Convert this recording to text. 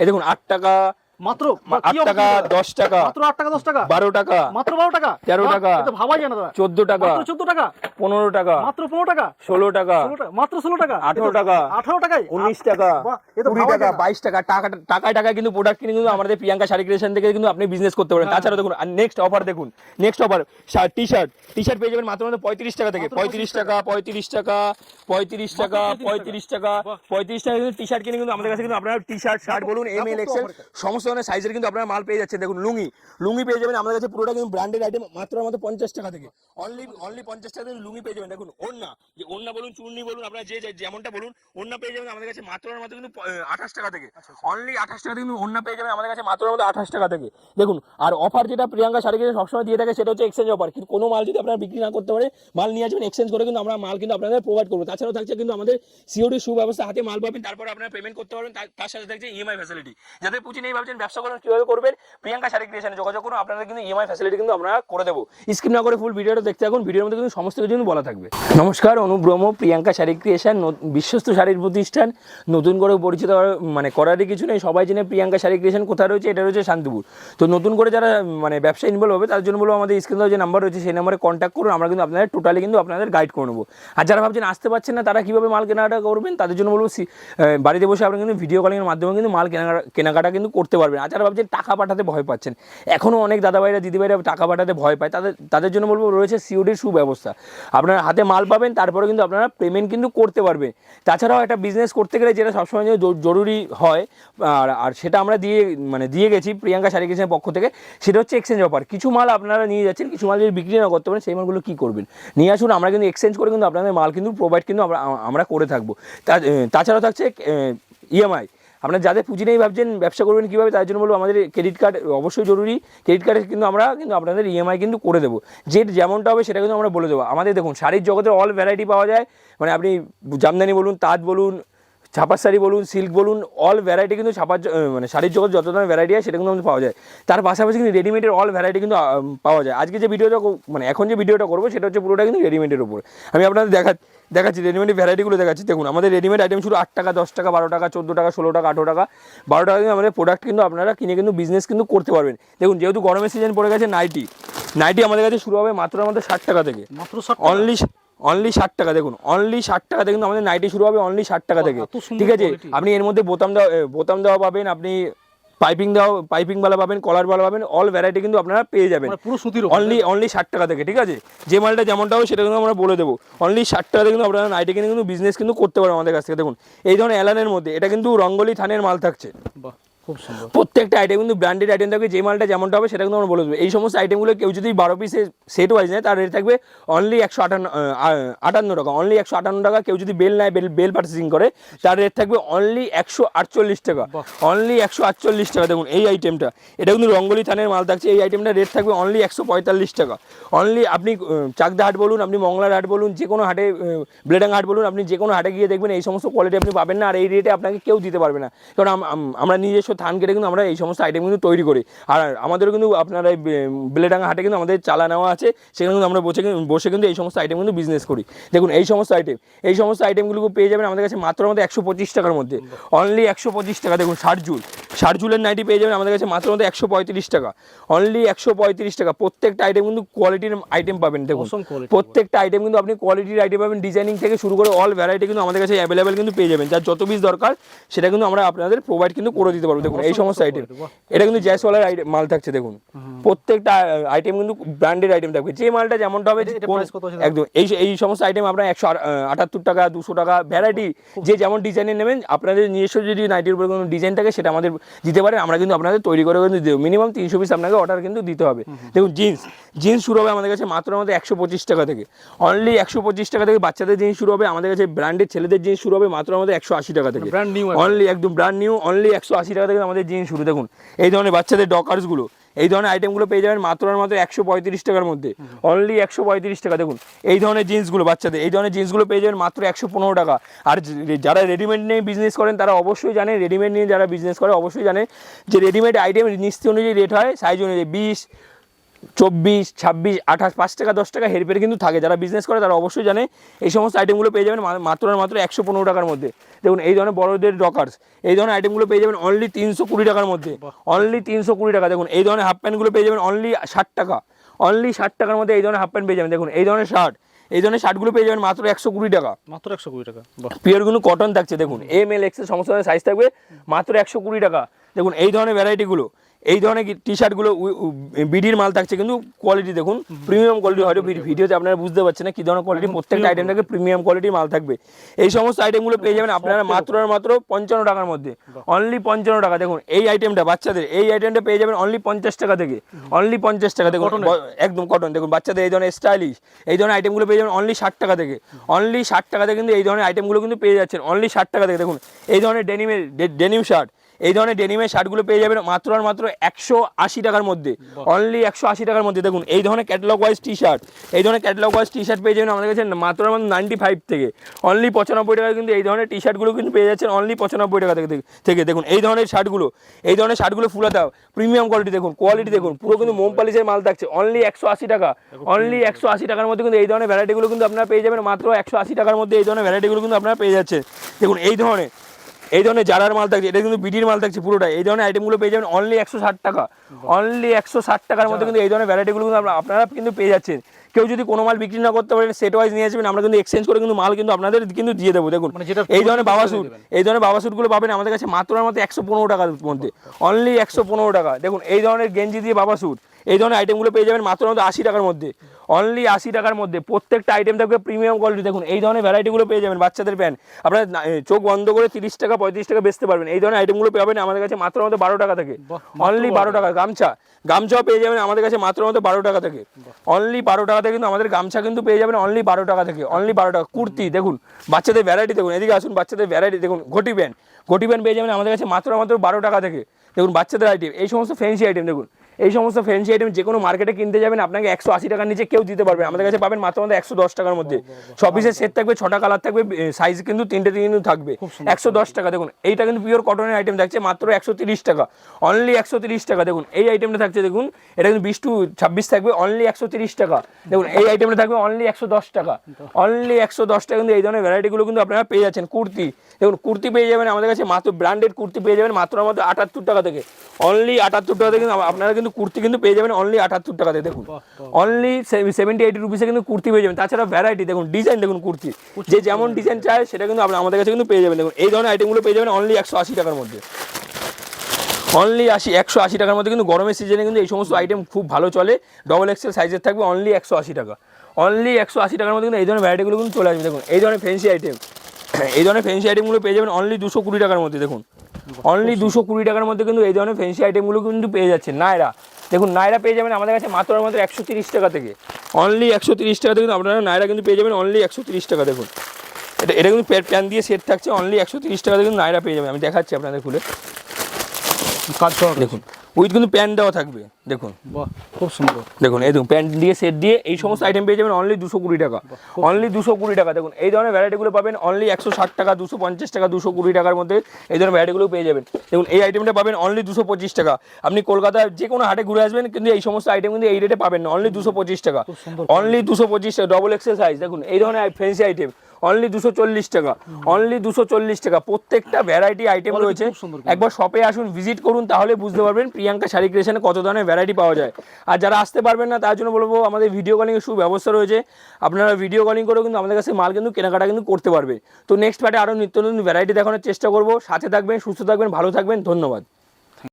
এই দেখুন আট টাকা মাত্র আট টাকা দশ টাকা মাত্র আট টাকা দশ টাকা? বারো টাকা মাত্র বারো টাকা? তেরো টাকা। ভাবাই যায় না দাদা। চোদ্দ টাকা চোদ্দ টাকা? পনেরো টাকা মাত্র পনেরো টাকা? ষোলো টাকা মাত্র ষোলো টাকা? আঠারো টাকা আঠারো টাকায় উনিশ টাকা কুড়ি টাকা বাইশ টাকা টাকা টাকায় কিন্তু প্রোডাক্ট কিনে কিন্তু আমাদের প্রিয়াঙ্কা শাড়ি ক্রিয়েশন থেকে কিন্তু আপনি বিজনেস করতে পারেন। তাছাড়া দেখুন আর নেক্সট অফার দেখুন next offer T shirt T shirt পেয়ে যাবেন মাত্র মাত্র পঁয়ত্রিশ টাকা থেকে। পঁয়ত্রিশ টাকা পঁয়ত্রিশ টাকা পঁয়ত্রিশ টাকা পঁয়ত্রিশ টাকা। পঁয়ত্রিশ টাকা কিন্তু টি শার্ট কিনে কিন্তু আমাদের কাছে কিন্তু আপনারা টি শার্ট শার্ট বলুন এম এল এক্সেল সমস্ত ধরনের সাইজের কিন্তু আপনারা মাল পেয়ে যাচ্ছেন। দেখুন লুঙ্গি। লুঙ্গি পেয়ে যাবেন আমাদের কাছে পুরোটা কিন্তু ব্র্যান্ডেড আইটেম মাত্র মাত্র পঞ্চাশ টাকা থেকে। অনলি অনলি পঞ্চাশ টাকা থেকে লুঙ্গি পেয়ে যাবেন। দেখুন ওন্না যে ওন্না বলুন চুন্নি বলুন আপনারা যে যেমনটা বলুন ওন্না পেয়ে যাবেন আমাদের কাছে মাত্র মাত্র কিন্তু আঠাশ টাকা থেকে। অনলি আঠাশ টাকা থেকে কিন্তু ওন্না পেয়ে যাবেন আমাদের কাছে মাত্র মাত্র আঠাশ টাকা থেকে। দেখুন আর অফার যেটা প্রিয়াঙ্কা শাড়ি কিনে সবসময় দিয়ে থাকে সেটা হচ্ছে এক্সচেঞ্জ অফার কিন্তু কোনো মাল যদি আপনারা বিক্রি না করতে পারে মাল নিয়ে আসবেন এক্সচেঞ্জ করে কিন্তু আমরা মাল কিন্তু আপনাদের প্রোভাইড করব। তাছাড়াও থাকছে কিন্তু আমাদের সিওডি সুব্যবস্থা হাতে মাল পাবেন তারপর আপনারা পেমেন্ট করতে পারবেন তার- তার সাথে থাকছে ইএমআই ফ্যাসিলিটি যাদের পুঁজি নেই ভাবছেন ব্যবসা করেন কীভাবে করবেন? প্রিয়াঙ্কা শাড়ি ক্রিয়েশনে যোগাযোগ করুন, আপনাদের কিন্তু ইএমআই ফ্যাসিলিটি কিন্তু আমরা করে দেবো। স্কিপ না করে ফুল ভিডিওটা দেখতে থাকুন, ভিডিওর মধ্যে কিন্তু সমস্ত কিছু বলা থাকবে। নমস্কার, অনুব্রহ্ম, প্রিয়াঙ্কা শাড়ি ক্রিয়েশন বিশ্বস্ত শাড়ির প্রতিষ্ঠান। নতুন করে পরিচিত মানে করারই কিছু নেই, সবাই জেনে প্রিয়াঙ্কা শাড়ি ক্রিয়েশন কোথায় রয়েছে, এটা রয়েছে শান্তিপুর। তো নতুন করে যারা মানে ব্যবসা ইনভলভ হবে, তার জন্য বলব আমাদের স্ক্রিনে যে নাম্বার রয়েছে, সেই নাম্বারে কন্ট্যাক্ট করুন, আমরা কিন্তু আপনাদের টোটালি কিন্তু আপনাদের গাইড করে নেব। আর যারা ভাবছেন আসতে পারছেন না, তারা কীভাবে মাল কেনাকাটা করবেন, তাদের জন্য বলব বাড়িতে বসে আপনি কিন্তু ভিডিও কলিংয়ের মাধ্যমে কিন্তু মাল কেনাকাটা কেনাকাটা কিন্তু করতে পারবেন। আর যারা ভাবছেন টাকা পাঠাতে ভয় পাচ্ছেন এখনও অনেক দাদাভাইরা, দিদিভাইরা টাকা পাঠাতে ভয় পায়, তাদের তাদের জন্য বলব রয়েছে সিওডির সুব্যবস্থা। আপনার হাতে মাল পাবেন তারপরে কিন্তু আপনারা পেমেন্ট কিন্তু করতে পারবেন। তাছাড়াও একটা বিজনেস করতে গেলে যেটা সবসময় জরুরি হয়, আর আর সেটা আমরা দিয়ে মানে দিয়ে গেছি প্রিয়াঙ্কা শাড়ি কিচেনের পক্ষ থেকে, সেটা হচ্ছে এক্সচেঞ্জ অফার কিছু মাল আপনারা নিয়ে যাচ্ছেন, কিছু মাল যদি বিক্রি না করতে পারেন, সেই মালগুলো কী করবেন? নিয়ে আসুন, আমরা কিন্তু এক্সচেঞ্জ করে কিন্তু আপনাদের মাল কিন্তু প্রোভাইড কিন্তু আমরা আমরা করে থাকব। তাছাড়াও থাকছে ইএমআই আপনার যাদের পুঁজি নেই ভাবছেন, ব্যবসা করবেন কীভাবে, তার জন্য বলব আমাদের ক্রেডিট কার্ড অবশ্যই জরুরি। ক্রেডিট কার্ডে কিন্তু আমরা কিন্তু আপনাদের ইএমআই কিন্তু করে দেবো। যে যেমনটা হবে সেটা কিন্তু আমরা বলে দেবো। আমাদের দেখুন, শাড়ির জগতের অল ভ্যারাইটি পাওয়া যায়। মানে আপনি জামদানি বলুন, তাঁত বলুন, ছাপার শাড়ি বলুন সিল্ক বলুন অল ভ্যারাইটি কিন্তু ছাপার মানে শাড়ির জগৎ যত ধরনের ভ্যারাইটি হয় সেটা কিন্তু আমাদের পাওয়া যায়। তার পাশাপাশি কিন্তু রেডিমেডের অল ভ্যারাইটি কিন্তু পাওয়া যায়। আজকে যে ভিডিওটা মানে এখন যে ভিডিওটা করব, সেটা হচ্ছে পুরোটা কিন্তু রেডিমেডের উপর। আমি আপনাদের দেখা দেখাচ্ছি রেডিমেড ভ্যারাইটিগুলো দেখাচ্ছি। দেখুন আমাদের রেডিমেড আইটেম শুধু আট টাকা দশ টাকা বারো টাকা চোদ্দ টাকা ষোলো টাকা আঠেরো টাকা। বারো টাকা কিন্তু আমাদের প্রোডাক্ট কিন্তু আপনারা কিনে কিন্তু বিজনেস কিন্তু করতে পারবেন। দেখুন যেহেতু গরমের সিজন পড়ে গেছে নাইটি নাইটি আমাদের কাছে শুরু হবে মাত্র আমাদের ষাট টাকা থেকে। মাত্র অনলি অনলি ষাট টাকা দেখুন অনলি ষাট টাকা থেকে কিন্তু আমাদের নাইটি শুরু হবে অনলি ষাট টাকা থেকে। ঠিক আছে? আপনি এর মধ্যে বোতাম দেওয়া বোতাম দেওয়া পাবেন আপনি পাইপিং দাও পাইপিং বালা পাবেন কলার বালা পাবেন অল ভ্যারাইটি কিন্তু আপনারা পেয়ে যাবেন। মানে পুরো সুতির অনলি অনলি ষাট টাকা থেকে ঠিক আছে? যে মালটা যেমনটা হবে সেটা কিন্তু আমরা বলে দেবো। অনলি ষাট টাকা থেকে কিন্তু আপনারা নাইটে কিনে কিন্তু বিজনেস কিন্তু করতে পারবেন আমাদের কাছ থেকে। দেখুন এই ধরনের অ্যালানের মধ্যে এটা কিন্তু রঙ্গলি থানের মাল থাকছে। বাহ। খুব সুন্দর। প্রত্যেকটা আইটেম কিন্তু ব্র্যান্ডেড আইটেম থাকবে যে মালটা যেমনটা হবে সেটা কিন্তু আমরা বলে দেবো। এই সমস্ত আইটেমগুলো কেউ যদি বারো পিসে সেট ওয়াইজ নেয় তার রেট থাকবে অনলি একশো আটান্ন আটান্ন টাকা অনলি একশো আটান্ন টাকা। কেউ যদি বেল নেয় বেল বেল পার্চেসিং করে তার রেট থাকবে অনলি একশো আটচল্লিশ টাকা। অনলি একশো আটচল্লিশ টাকা। দেখুন এই আইটেমটা এটা কিন্তু রঙ্গলি থানের মাল থাকছে এই আইটেমটা রেট থাকবে অনলি একশো পঁয়তাল্লিশ টাকা। অনলি আপনি চাকদা হাট বলুন আপনি মংলার হাট বলুন যে কোনো হাটে ব্লেডাং হাট বলুন আপনি যে কোনো হাটে গিয়ে দেখবেন এই সমস্ত কোয়ালিটি আপনি পাবেন না আর এই রেটে আপনাকে কেউ দিতে পারবে না। কারণ আম- আম- আমরা নিজস্ব থান কেটে কিন্তু আমরা এই সমস্ত আইটেম কিন্তু তৈরি করি। আর আমাদেরও কিন্তু আপনারা এই বেলেডাঙ্গা হাটে কিন্তু আমাদের চালা নেওয়া আছে, সেখানে কিন্তু আমরা বসে বসে কিন্তু এই সমস্ত আইটেম কিন্তু বিজনেস করি। দেখুন, এই সমস্ত আইটেম এই সমস্ত আইটেমগুলো পেয়ে যাবেন আমাদের কাছে মাত্র আমাদের একশো পঁচিশ টাকার মধ্যে। অনলি একশো পঁচিশ টাকা, দেখুন, ষাট জুল। ষাট জুলের নাইটি পেয়ে যাবেন আমাদের কাছে মাত্র আমাদের একশো পঁয়ত্রিশ টাকা। অনলি একশো পঁয়ত্রিশ টাকা। প্রত্যেকটা আইটেম কিন্তু কোয়ালিটির আইটেম পাবেন দেখুন। প্রত্যেকটা আইটেম কিন্তু আপনি কোয়ালিটির আইটেম পাবেন। ডিজাইনিং থেকে শুরু করে অল ভ্যারাইটি কিন্তু আমাদের কাছে অ্যাভেলেবেল কিন্তু পেয়ে যাবেন। যার যত পিস দরকার সেটা কিন্তু আমরা আপনাদের প্রোভাইড কিন্তু করে দিতে পারব। দেখুন এই সমস্ত আইটেম এটা কিন্তু জ্যাসওয়ালার আইটেম মাল থাকছে দেখুন। প্রত্যেকটা আইটেম কিন্তু ব্র্যান্ডেড আইটেম থাকবে। যে মালটা যেমনটা হবে? একদম এই এই সমস্ত আইটেম আপনার একশো আটাত্তর টাকা দুশো টাকা ভ্যারাইটি যে যেমন ডিজাইনের নেবেন আপনাদের নিজস্ব যদি নাইটির উপরে কোনো ডিজাইন থাকে সেটা আমাদের দিতে পারেন আমরা কিন্তু আপনাদের তৈরি করে কিন্তু দেবো মিনিমাম তিনশো পিস আপনাকে অর্ডার কিন্তু দিতে হবে। দেখুন জিন্স জিন্স শুরু হবে আমাদের কাছে মাত্র আমাদের একশো পঁচিশ টাকা থেকে। অনলি একশো পঁচিশ টাকা থেকে বাচ্চাদের জিনিস শুরু হবে আমাদের কাছে ব্র্যান্ডের ছেলেদের জিনিস শুরু হবে মাত্র আমাদের একশো আশি টাকা থেকে। ব্র্যান্ড নিউ অনলি একদম ব্র্যান্ড নিউ অনলি একশো আশি টাকা থেকে আমাদের জিন্স শুরু। দেখুন এই ধরনের বাচ্চাদের ডকার্সগুলো এই ধরনের আইটেমগুলো পেয়ে যাবেন মাত্র আর মাত্র একশো পঁয়ত্রিশ টাকার মধ্যে। অনলি একশো পঁয়ত্রিশ টাকা। দেখুন, এই ধরনের জিন্সগুলো বাচ্চাদের, এই ধরনের জিন্সগুলো পেয়ে যাবেন মাত্র একশো পনেরো টাকা। আর যারা রেডিমেড নিয়ে বিজনেস করেন, তারা অবশ্যই জানে রেডিমেড নিয়ে যারা বিজনেস করে, অবশ্যই জানে যে রেডিমেড আইটেম নিশ্চিত অনুযায়ী রেট হয় সাইজ অনুযায়ী বিশ চব্বিশ ছাব্বিশ আঠাশ পাঁচ টাকা দশ টাকা হেরফের কিন্তু থাকে। যারা বিজনেস করে তারা অবশ্যই জানে এই সমস্ত আইটেমগুলো পেয়ে যাবেন মাত্র আর মাত্র একশো পনেরো টাকার মধ্যে। দেখুন এই ধরনের বড়দের ডকার্স এই ধরনের আইটেমগুলো পেয়ে যাবেন অনলি তিনশো কুড়ি টাকার মধ্যে। অনলি তিনশো কুড়ি টাকা। দেখুন এই ধরনের হাফ প্যান্টগুলো পেয়ে যাবেন অনলি ষাট টাকা। অনলি ষাট টাকার মধ্যে এই ধরনের হাফ প্যান্ট পেয়ে যাবেন। দেখুন এই ধরনের শার্ট এই ধরনের শার্টগুলো পেয়ে যাবেন মাত্র একশো কুড়ি টাকা। মাত্র একশো কুড়ি টাকা বাহ। পিওর কিন্তু কটন থাকছে দেখুন এম এল এক্সেল সমস্ত ধরনের সাইজ থাকবে মাত্র একশো কুড়ি টাকা। দেখুন এই ধরনের ভ্যারাইটিগুলো এই ধরনের টি শার্টগুলো বিডির মাল থাকছে কিন্তু কোয়ালিটি দেখুন প্রিমিয়াম কোয়ালিটি হয়তো ভিডি- ভিডিওতে আপনারা বুঝতে পারছেন না কি ধরনের কোয়ালিটি প্রত্যেকটা আইটেম থাকে প্রিমিয়াম কোয়ালিটির মাল থাকবে। এই সমস্ত আইটেমগুলো পেয়ে যাবেন আপনারা মাত্র আর মাত্র পঞ্চান্ন টাকার মধ্যে। অনলি পঞ্চান্ন টাকা। দেখুন এই আইটেমটা বাচ্চাদের এই আইটেমটা পেয়ে যাবেন অনলি পঞ্চাশ টাকা থেকে। অনলি পঞ্চাশ টাকা। দেখুন ব- একদম কটন দেখুন বাচ্চাদের এই ধরনের স্টাইলিশ এই ধরনের আইটেমগুলো পেয়ে যাবেন অনলি ষাট টাকা থেকে। অনলি ষাট টাকাতে কিন্তু এই ধরনের আইটেমগুলো কিন্তু পেয়ে যাচ্ছেন। অনলি ষাট টাকা থেকে। দেখুন এই ধরনের ডেনিমের ডেনিম শার্ট এই ধরনের ডেনিমের শার্টগুলো পেয়ে যাবেন মাত্র আর মাত্র একশো আশি টাকার মধ্যে। অনলি একশো আশি টাকার মধ্যে। দেখুন এই ধরনের ক্যাটালগ ওয়াইজ টি শার্ট এই ধরনের ক্যাটালগ ওয়াইজ টি শার্ট পেয়ে যাবেন আমাদের কাছে মাত্র আর মাত্র নাইনটি ফাইভ থেকে। অনলি পঁচানব্বই টাকা কিন্তু এই ধরনের টি শার্টগুলো কিন্তু পেয়ে যাচ্ছেন অনলি পঁচানব্বই টাকা থেকে থেকে। দেখুন এই ধরনের শার্টগুলো এই ধরনের শার্টগুলো ফুলে দাও। প্রিমিয়াম কোয়ালিটি দেখুন কোয়ালিটি দেখুন পুরো কিন্তু মোম পালিশের মাল থাকছে। অনলি একশো আশি টাকা। অনলি একশো আশি টাকার মধ্যে কিন্তু এই ধরনের ভ্যারাইটিগুলো কিন্তু আপনারা পেয়ে যাবেন মাত্র একশো আশি টাকার মধ্যে এই ধরনের ভ্যারাইটিগুলো কিন্তু আপনারা পেয়ে যাচ্ছেন। দেখুন এই ধরনের এই ধরনের জারার মাল থাকছে এটা কিন্তু বিডির মাল থাকছে পুরোটা এই ধরনের আইটেমগুলো পেয়ে যাবেন অনলি একশো ষাট টাকা। অনলি একশো ষাট টাকার মধ্যে কিন্তু এই ধরনের ভ্যারাইটিগুলো কিন্তু আপনারা- কিন্তু পেয়ে যাচ্ছেন। কেউ যদি কোনো মাল বিক্রি না করতে পারেন সেট ওয়াইজ নিয়ে আসবেন আমরা কিন্তু এক্সচেঞ্জ করে কিন্তু মাল কিন্তু আপনাদের কিন্তু দিয়ে দেবো। দেখুন মানে এই ধরনের বাবা স্যুট এই ধরনের বাবা স্যুটগুলো পাবেন আমাদের কাছে মাত্র মাত্র একশো পনেরো টাকার মধ্যে। অনলি একশো পনেরো টাকা। দেখুন এই ধরনের গেঞ্জি দিয়ে বাবা স্যুট এই ধরনের আইটেমগুলো পেয়ে যাবেন মাত্র মাত্র আশি টাকার মধ্যে। অনলি আশি টাকার মধ্যে। প্রত্যেকটা আইটেম থাকবে প্রিমিয়াম কোয়ালিটি দেখুন এই ধরনের ভ্যারাইটিগুলো পেয়ে যাবেন বাচ্চাদের প্যান্ট আপনারা চোখ বন্ধ করে তিরিশ টাকা পঁয়ত্রিশ টাকা বেচতে পারবেন। এই ধরনের আইটেমগুলো পাবেন আমাদের কাছে মাত্র মাত্র বারো টাকা থেকে। অনলি বারো টাকা। গামছা। গামছাও পেয়ে যাবেন আমাদের কাছে মাত্র মাত্র বারো টাকা থেকে। অনলি বারো টাকা থেকে কিন্তু আমাদের গামছা কিন্তু পেয়ে যাবেন অনলি বারো টাকা থেকে। অনলি বারো টাকা। কুর্তি দেখুন বাচ্চাদের ভ্যারাইটি দেখুন। এদিকে আসুন বাচ্চাদের ভ্যারাইটি দেখুন। ঘটি প্যান্ট ঘটি প্যান্ট পেয়ে যাবেন আমাদের কাছে মাত্র মাত্র বারো টাকা থেকে। দেখুন বাচ্চাদের আইটেম এই সমস্ত ফ্যান্সি আইটেম দেখুন। এই সমস্ত ফ্যান্সি আইটেম যে কোনো মার্কেটে কিনতে যাবেন আপনাকে একশো আশি টাকার নিচে কেউ দিতে পারবে আমাদের কাছে পাবেন মাত্র মাত্র একশো দশ টাকার মধ্যে। পিসের সেট থাকবে ছটা কালার থাকবে সাইজ কিন্তু তিনটে কিন্তু থাকবে। একশো দশ টাকা দেখুন এইটা কিন্তু পিওর কটনের আইটেম থাকছে মাত্র একশো তিরিশ টাকা। অনলি একশো তিরিশ টাকা দেখুন এই আইটেমটা থাকছে দেখুন এটা কিন্তু বিশ টু ছাব্বিশ থাকবে অনলি একশো তিরিশ টাকা। দেখুন এই আইটেমটা থাকবে অনলি একশো দশ টাকা। অনলি একশো দশ টাকা কিন্তু এই ধরনের ভ্যারাইটিগুলো কিন্তু আপনারা পেয়ে যাচ্ছেন কুর্তি। দেখুন কুর্তি পেয়ে যাবেন আমাদের কাছে মাত্র ব্র্যান্ডেড কুর্তি পেয়ে যাবেন মাত্র মাত্র আটাত্তর টাকা থেকে। অনলি আটাত্তর টাকা থেকে আপনারা কিন্তু কুর্তি কিন্তু পেয়ে যাবেন অনলি আটাত্তর টাকা থেকে দেখুন। অনলি সেভেন্টি এইটি রুপিসে কিন্তু কুর্তি পেয়ে যাবেন। তাছাড়া ভ্যারাইটি দেখুন ডিজাইন দেখুন কুর্তি। যে যেমন ডিজাইন চায় সেটা কিন্তু আমাদের কাছে কিন্তু পেয়ে যাবেন দেখুন। এই ধরনের আইটেমগুলো পেয়ে যাবেন অনলি একশো আশি টাকার মধ্যে। অনলি আশি একশো আশি টাকার মধ্যে কিন্তু গরমের সিজনে কিন্তু এই সমস্ত আইটেম খুব ভালো চলে। ডবল এক্সেল সাইজের থাকবে অনলি একশো আশি টাকা। অনলি একশো আশি টাকার মধ্যে কিন্তু এই ধরনের ভ্যারাইটিগুলো কিন্তু চলে আসবে। দেখুন এই ধরনের ফ্যান্সি আইটেম এই ধরনের ফ্যান্সি আইটেমগুলো পেয়ে যাবেন অনলি দুশো কুড়ি টাকার মধ্যে দেখুন। অনলি দুশো কুড়ি টাকার মধ্যে কিন্তু এই ধরনের ফ্যান্সি আইটেমগুলো কিন্তু পেয়ে যাচ্ছে নায়রা দেখুন নায়রা পেয়ে যাবেন আমাদের কাছে মাত্র মাত্র একশো তিরিশ টাকা থেকে। অনলি একশো তিরিশ টাকা থেকে কিন্তু আপনারা নায়রা কিন্তু পেয়ে যাবেন অনলি একশো তিরিশ টাকা দেখুন। এটা এটা কিন্তু প্যান দিয়ে সেট থাকছে অনলি একশো তিরিশ টাকা থেকে কিন্তু নায়রা পেয়ে যাবেন। আমি দেখাচ্ছি আপনাদের খুলে। কাজ দেখুন উইথ কিন্তু প্যান্ট দেওয়া থাকবে। দেখুন। খুব সুন্দর। দেখুন এই দেখুন প্যান্ট দিয়ে সেট দিয়ে এই সমস্ত আইটেম পেয়ে যাবেন অনলি দুশো কুড়ি টাকা। অনলি দুশো কুড়ি টাকা। দেখুন এই ধরনের ভ্যারাইটিগুলো পাবেন অনলি একশো ষাট টাকা দুশো পঞ্চাশ টাকা দুশো কুড়ি টাকার মধ্যে এই ধরনের ভ্যারাইটিগুলো পেয়ে যাবেন। দেখুন এই আইটেমটা পাবেন অনলি দুশো পঁচিশ টাকা। আপনি কলকাতায় যে কোনো হাটে ঘুরে আসবেন কিন্তু এই সমস্ত আইটেম কিন্তু এই রেটে পাবেন না অনলি দুশো পঁচিশ টাকা। অনলি দুশো পঁচিশ টাকা ডবল এক্সেল সাইজ দেখুন এই ধরনের ফ্যান্সি আইটেম অনলি দুশো চল্লিশ টাকা। অনলি দুশো চল্লিশ টাকা। প্রত্যেকটা ভ্যারাইটি আইটেম রয়েছে। একবার শপে আসুন ভিজিট করুন তাহলে বুঝতে পারবেন প্রিয়াঙ্কা শাড়ি ক্রিয়েশনে কত ধরনের ভ্যারাইটি পাওয়া যায়। আর যারা আসতে পারবেন না তার জন্য বলব আমাদের ভিডিও কলিং এর সুব্যবস্থা রয়েছে। আপনারা ভিডিও কলিং করেও কিন্তু আমাদের কাছে মাল কিন্তু কেনাকাটা কিন্তু করতে পারবে। তো নেক্সট পার্টে আরও নিত্য নতুন ভ্যারাইটি দেখানোর চেষ্টা করব। সাথে থাকবেন সুস্থ থাকবেন ভালো থাকবেন। ধন্যবাদ।